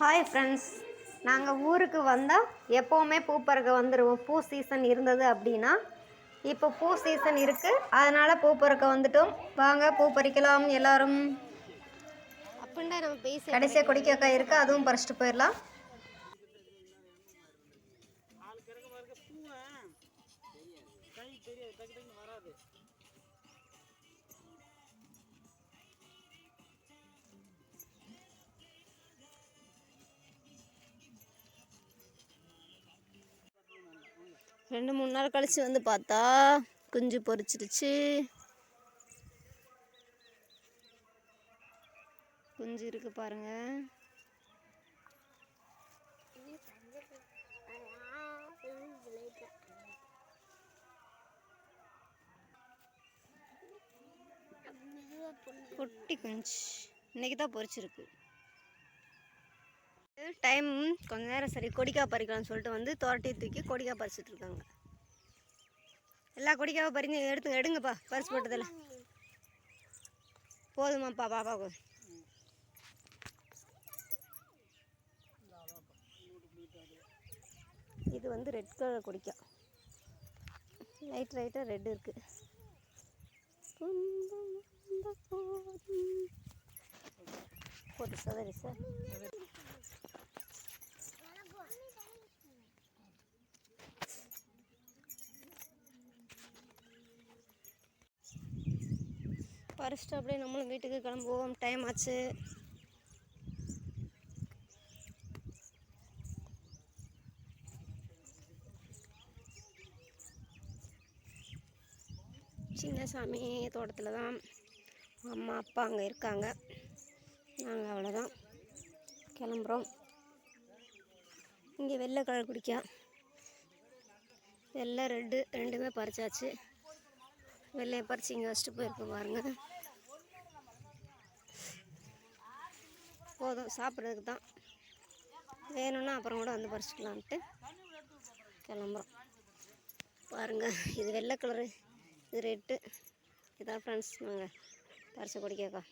Hi friends நாங்கள் ஊருக்கு வந்தால் எப்போவுமே பூ பறிக்க வந்துடுவோம் பூ சீசன் இருந்தது அப்படின்னா இப்போ பூ சீசன் இருக்குது அதனால் பூ பறிக்க வந்துட்டோம். வாங்க பூ பறிக்கலாம் எல்லாரும். அப்படின்டா நம்ம பேச கடைசியாக கொடிக்காக்காய் இருக்குது அதுவும் பறிச்சிட்டு போயிடலாம் ரெண்டு மூணு நாள் கழித்து வந்து பார்த்தா குஞ்சு பொறிச்சிருச்சு குஞ்சு இருக்கு பாருங்க. குட்டி குஞ்சு. இன்னைக்கு தான் பொரிச்சிருக்கு. டைம் கொஞ்ச நேரம் சரி கொடிக்காய் பறிக்கலாம்னு சொல்லிட்டு வந்து தோரட்டி தூக்கி கொடிக்காய் பறிச்சிட்டு இருக்காங்க. எல்லா கொடிக்காவை பறிஞ்சு எடுத்து எடுங்கப்பா பறிச்சு போட்டதில்ல போதுமாப்பா பாப்பாவுக்கு இது வந்து ரெட் கலர் கொடிக்காய். லைட் லைட்டாக ரெட் இருக்கு. குந்தம் போட்டு சார் பறிச்சிட்டு அப்படியே நம்மளும் வீட்டுக்கு கிளம்புவோம். டைம் ஆச்சு. சின்ன சாமி தோட்டத்தில் தான் அம்மா அப்பா அங்கே இருக்காங்க. நாங்கள் அவ்வளோதான் கிளம்புறோம். இங்கே வெள்ளை கலர் குடிக்கா. வெள்ளை ரெட்டு ரெண்டுமே பறிச்சாச்சு. வெள்ளையை பறித்து இங்கே வச்சுட்டு போயிருக்கோம் பாருங்க. போதும் சாப்பிட்றதுக்கு தான். வேணும்னா அப்புறம் கூட வந்து பறிச்சுக்கலான்ட்டு கிளம்புறோம். பாருங்கள் இது வெள்ளை கலரு இது ரெட்டு இதான் ஃப்ரெண்ட்ஸ் நாங்கள் பறிச்ச கொடிக்காக்கா